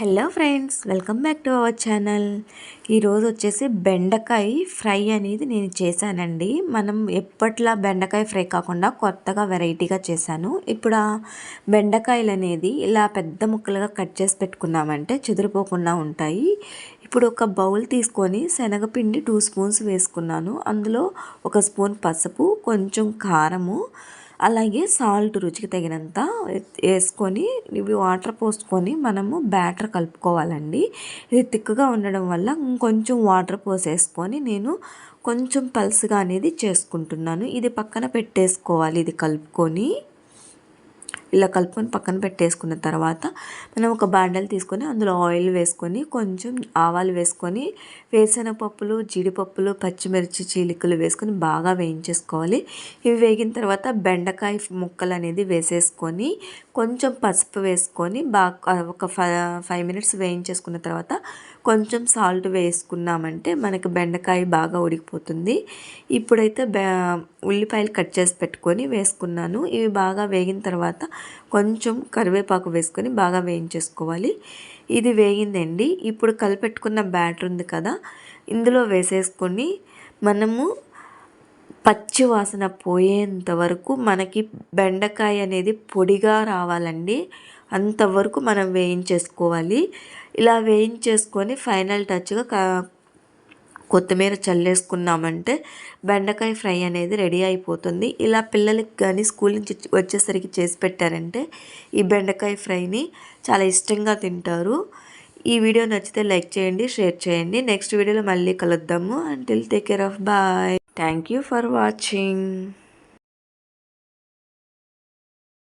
Hello friends welcome back to our channel. ఈరోజు వచ్చేసి బెండకాయ ఫ్రై అనేది నేను చేశానండి. మనం ఎప్పట్లా బెండకాయ ఫ్రై కాకుండా కొత్తగా వెరైటీగా చేశాను. ఇప్పుడు ఆ బెండకాయలు అనేది ఇలా పెద్ద ముక్కలుగా కట్ చేసి పెట్టుకున్నామంటే చెదిరిపోకుండా ఉంటాయి. ఇప్పుడు ఒక బౌల్ తీసుకొని శనగపిండి టూ స్పూన్స్ వేసుకున్నాను. అందులో ఒక స్పూన్ పసుపు కొంచెం కారము అలాగే సాల్ట్ రుచికి తగినంత వేసుకొని ఇవి వాటర్ పోసుకొని మనము బ్యాటర్ కలుపుకోవాలండి. ఇది తిక్కుగా ఉండడం వల్ల ఇంకొంచెం వాటర్ పోసేసుకొని నేను కొంచెం పల్స్గా అనేది చేసుకుంటున్నాను. ఇది పక్కన పెట్టేసుకోవాలి ఇది కలుపుకొని. ఇలా కలుపుకొని పక్కన పెట్టేసుకున్న తర్వాత మనం ఒక బాండల్ తీసుకొని అందులో ఆయిల్ వేసుకొని కొంచెం ఆవాలు వేసుకొని వేసిన పప్పులు జీడిపప్పులు పచ్చిమిర్చి చీలికలు వేసుకొని బాగా వేయించేసుకోవాలి. ఇవి వేగిన తర్వాత బెండకాయ ముక్కలు అనేది వేసేసుకొని కొంచెం పసుపు వేసుకొని బాగా ఒక ఫైవ్ మినిట్స్ వేయించేసుకున్న తర్వాత కొంచెం సాల్ట్ వేసుకున్నామంటే మనకు బెండకాయ బాగా ఉడికిపోతుంది. ఇప్పుడైతే ఉల్లిపాయలు కట్ చేసి పెట్టుకొని వేసుకున్నాను. ఇవి బాగా వేగిన తర్వాత కొంచెం కరివేపాకు వేసుకొని బాగా వేయించేసుకోవాలి. ఇది వేగిందండి. ఇప్పుడు కలిపెట్టుకున్న బ్యాటర్ ఉంది కదా ఇందులో వేసేసుకొని మనము పచ్చి వాసన పోయేంత వరకు మనకి బెండకాయ అనేది పొడిగా రావాలండి. అంతవరకు మనం వేయించేసుకోవాలి. ఇలా వేయించేసుకొని ఫైనల్ టచ్గా కొత్తిమీర చల్లేసుకున్నామంటే బెండకాయ ఫ్రై అనేది రెడీ అయిపోతుంది. ఇలా పిల్లలకి కానీ స్కూల్ నుంచి వచ్చేసరికి చేసి పెట్టారంటే ఈ బెండకాయ ఫ్రైని చాలా ఇష్టంగా తింటారు. ఈ వీడియో నచ్చితే లైక్ చేయండి షేర్ చేయండి. నెక్స్ట్ వీడియోలో మళ్ళీ కలుద్దాము. Until take care of bye thank you for watching